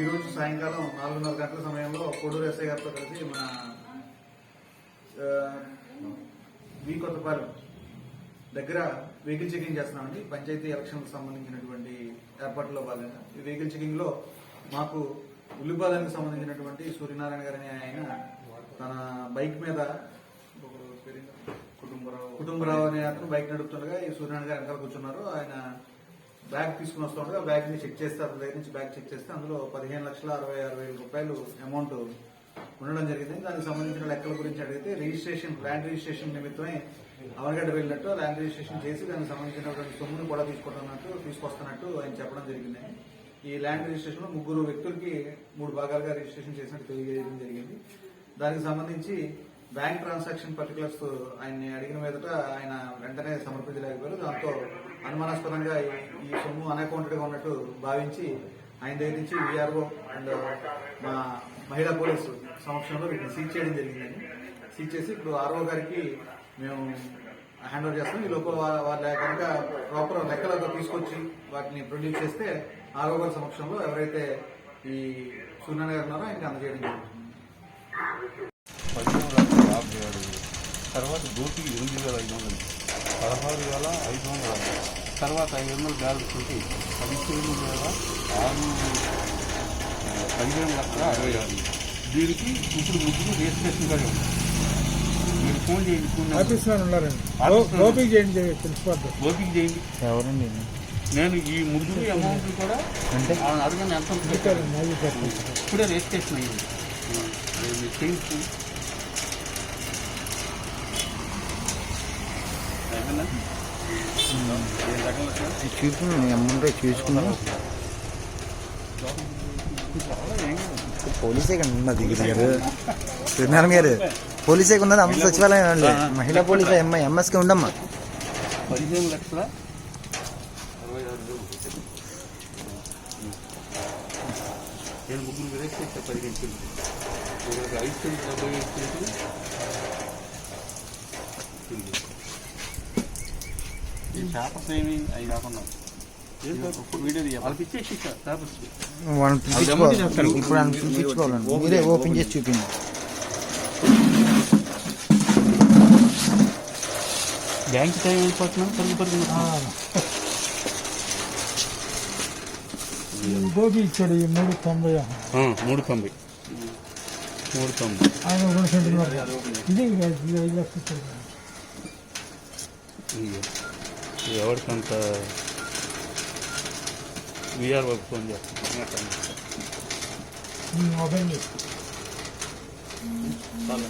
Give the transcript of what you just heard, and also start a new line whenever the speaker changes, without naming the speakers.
ఈరోజు సాయంకాలం నాలుగున్నర గంటల సమయంలో కోడూరు ఎస్ఐ గారితో కలిసి మన వి కొత్తపాలెం దగ్గర వెహికల్ చెకింగ్ చేస్తున్నామండి. పంచాయతీ ఎలక్షన్లకు సంబంధించినటువంటి ఏర్పాట్లో భాగంగా. ఈ వెహికల్ చెకింగ్లో మాకు ఉల్లిపాలెంకి సంబంధించినటువంటి సూర్యనారాయణ గారు అనే ఆయన తన బైక్ మీద కుటుంబరావు. కుటుంబరావు అనే అతను బైక్ నడుపుతుండగా ఈ సూర్యనారాయణ గారు వెనకాల కూర్చున్నారు. ఆయన బ్యాగ్ తీసుకుని వస్తుండగా బ్యాగ్ని చెక్ చేస్తే అతని దగ్గర నుంచి బ్యాగ్ చెక్ చేస్తే అందులో పదిహేను లక్షల అరవై ఆరు వేల రూపాయలు అమౌంట్ ఉండడం జరిగింది. దానికి సంబంధించిన లెక్కల గురించి అడిగితే రిజిస్ట్రేషన్ ల్యాండ్ రిజిస్ట్రేషన్ నిమిత్తమే అవనగడ్డ వెళ్ళినట్టు ల్యాండ్ రిజిస్ట్రేషన్ చేసి దానికి సంబంధించినటువంటి సొమ్మును కూడా తీసుకుంటున్నట్టు తీసుకొస్తున్నట్టు ఆయన చెప్పడం జరిగింది. ఈ ల్యాండ్ రిజిస్ట్రేషన్లో ముగ్గురు వ్యక్తులకి మూడు భాగాలుగా రిజిస్ట్రేషన్ చేసినట్టు తెలియజేయడం జరిగింది. దానికి సంబంధించి బ్యాంక్ ట్రాన్సాక్షన్ పర్టికులర్స్ ఆయన్ని అడిగిన మీదట ఆయన వెంటనే సమర్పించలేకపోయారు దాంతో అనుమానాస్పదంగా ఈ- సొమ్ము అన్అకౌంటెడ్గా ఉన్నట్టు భావించి ఆయన దగ్గర నుంచి విఆర్ఓ అండ్ uh, మా మహిళా పోలీసు సమక్షంలో వీటిని సీజ్ చేయడం జరిగిందని సీజ్ చేసి ఇప్పుడు ఆర్ఓ గారికి మేము హ్యాండ్ ఓవర్ చేస్తాం. ఈ లోపల వాళ్ళ కనుక ప్రాపర్ లెక్కలతో తీసుకొచ్చి వాటిని ప్రొడ్యూస్ చేస్తే ఆర్ఓ గారి సమక్షంలో ఎవరైతే ఈ సూర్యనారాయణ గారు ఉన్నారో ఆయనకి అందజేయడం జరుగుతుంది.
యాభై ఏడు. వేలు తర్వాత దోపికి ఎనిమిది వేల ఐదు వందలు పదహారు వేల ఐదు వందలు తర్వాత ఐదు వందలు బ్యాలెన్స్ ఉంటే పదిహేను వేల ఆరు ఆ, పదిహేను లక్షల అరవై ఆరు. దీనికి ఇప్పుడు ముగ్గురు రిజిస్ట్రేషన్ ఉంది. మీరు ఫోన్ చేయండి ఫోన్ నెంబర్.
ఆఫీస్లో ఉన్నారండి. ఓపిక చేయండి ప్రిన్సిపాల్
ఓపిక చేయండి.
ఎవరండి?
నేను ఈ ముగ్గురు అమౌంట్ కూడా
అంటే?
ఆ అడగండి ఎంత ఇప్పుడే రిజిస్ట్రేషన్ అయ్యింది చేయించు
చూసుకున్నాను అమౌంట్ చూసుకున్నాను పోలీసే ఉన్నది సత్యనారాయణ గారు పోలీసే ఉన్నది అంత సచివాలయం అండి మహిళా పోలీస్ ఎంఐ ఎంఎస్కి ఉండమ్మా.
పదిహేను లక్షల? అరవై ఆరు వేలు నేను ముగ్గురు విరేజ్ చేస్తే పదిహేను ఐదు డెబ్బై ఐదు పేపర్స్ ఏమి అవి కాకుండా
పిలిపించుకోవాలి ఇప్పుడు పిలిపించుకోవాలండి. మీరే ఓపెన్ చేసి చూపించండి.
బ్యాంక్ టైం అయిపోతున్నాం పరుగు పరుగు
గోపి ఇచ్చాడు ఈ మూడు తొంభై.
మూడు తొంభై. మూడు తొంభై.
ఆయన రెండు సెంటున్నారు ఇది ఐదు లక్షలు.
ఎవరికంత విఆర్ వర్క్ ఫోన్ చేస్తాను
మొబైల్
చాలా